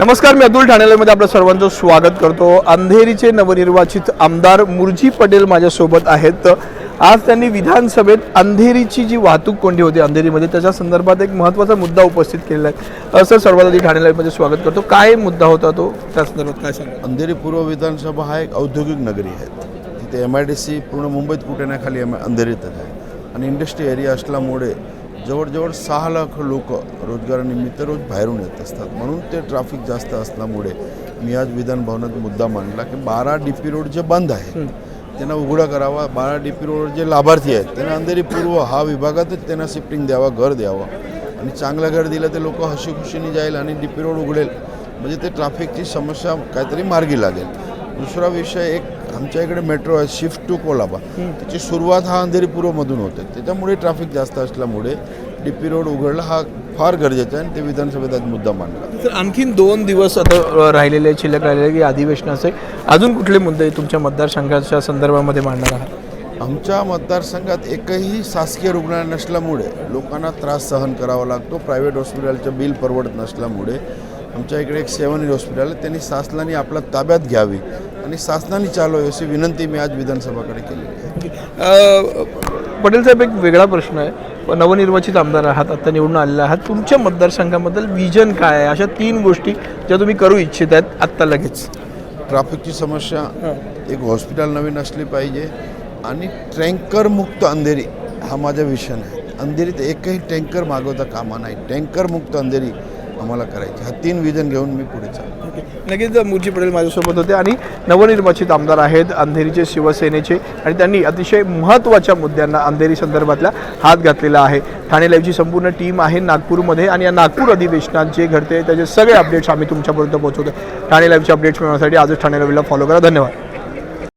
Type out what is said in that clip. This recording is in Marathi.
नमस्कार मी अतुल ठाणेमध्ये आपलं सर्वांचं स्वागत करतो. अंधेरीचे नवनिर्वाचित आमदार मुरजी पटेल माझ्यासोबत आहेत. आज त्यांनी विधानसभेत अंधेरीची जी वाहतूक कोंडी होती अंधेरीमध्ये त्याच्या संदर्भात एक महत्त्वाचा मुद्दा उपस्थित केलेला आहे. असं सर्वात आधी ठाणे स्वागत करतो. काय मुद्दा होता तो? त्या संदर्भात काय सांगा अंधेरी पूर्व विधानसभा हा एक औद्योगिक नगरी आहे. तिथे एम आय डी सी पूर्ण मुंबईत कुठे नाही खाली एम अंधेरीतच आहे. आणि इंडस्ट्री एरिया असल्यामुळे जवळजवळ सहा लाख लोक रोजगारानिमित्त रोज बाहेरून येत असतात. म्हणून ते ट्रॅफिक जास्त असल्यामुळे मी आज विधान भवनात मुद्दा मांडला की बारा डी पी रोड जे बंद आहे त्यांना उघडा करावा. बारा डी पी रोड जे लाभार्थी आहेत त्यांना अंधेरी पूर्व हा विभागातच त्यांना शिफ्टिंग द्यावा घर द्यावं. आणि चांगलं घर दिलं ते लोक हशीखुशीने जाईल आणि डी पी रोड उघडेल. म्हणजे ते ट्रॅफिकची समस्या काहीतरी मार्गी लागेल. दुसरा विषय एक आमच्या इकडे मेट्रो आहे शिफ्ट टू कोलाबा. त्याची सुरुवात हा अंधेरी पूर्वमधून होते. त्याच्यामुळे ट्रॅफिक जास्त असल्यामुळे डी पी रोड उघडला हा फार गरजेचा आहे आणि ते विधानसभेत आज मुद्दा मांडला. तर आणखीन दोन दिवस आता राहिलेले शिल्लक राहिलेले की अधिवेशनाचे अजून कुठले मुद्दे तुमच्या मतदारसंघाच्या संदर्भामध्ये मांडणार आहात? आमच्या मतदारसंघात एकही शासकीय रुग्णालय नसल्यामुळे लोकांना त्रास सहन करावा लागतो. प्रायव्हेट हॉस्पिटलचं बिल परवडत नसल्यामुळे आमच्या इकडे एक सेवन हॉस्पिटल आहे. त्यांनी शासनाने आपल्या ताब्यात घ्यावी. आणि शासनाने चालवावी अशी विनंती मी आज विधानसभाकडे केलेली आहे. पटेल साहेब एक वेगळा प्रश्न आहे. नवनिर्वाचित आमदार आहात आता निवडून आलेले आहात. तुमच्या मतदारसंघाबद्दल विजन काय आहे? अशा तीन गोष्टी ज्या तुम्ही करू इच्छित आहेत आत्ता लगेच. ट्रॅफिकची समस्या एक हॉस्पिटल नवीन असली पाहिजे आणि टँकरमुक्त अंधेरी हा माझा विषन आहे अंधेरीत एकही टँकर मागवता कामा नाही. टँकरमुक्त अंधेरी आम्हाला करायची. हा तीन विजन घेऊन मी पुढे चाललो. नक्कीच मुरजी पटेल माझ्यासोबत होते आणि नवनिर्वाचित आमदार आहेत अंधेरीचे शिवसेनेचे आणि त्यांनी अतिशय महत्त्वाच्या मुद्द्यांना अंधेरी संदर्भातला हात घातलेला आहे. ठाणे लाईव्हची संपूर्ण टीम आहे नागपूरमध्ये आणि या नागपूर अधिवेशनात जे घडते त्याचे सगळे अपडेट्स आम्ही तुमच्यापर्यंत पोहोचवतो ठाणे लाईव्हचे अपडेट्स मिळवण्यासाठी आजच ठाणे लाईव्हला फॉलो करा. धन्यवाद.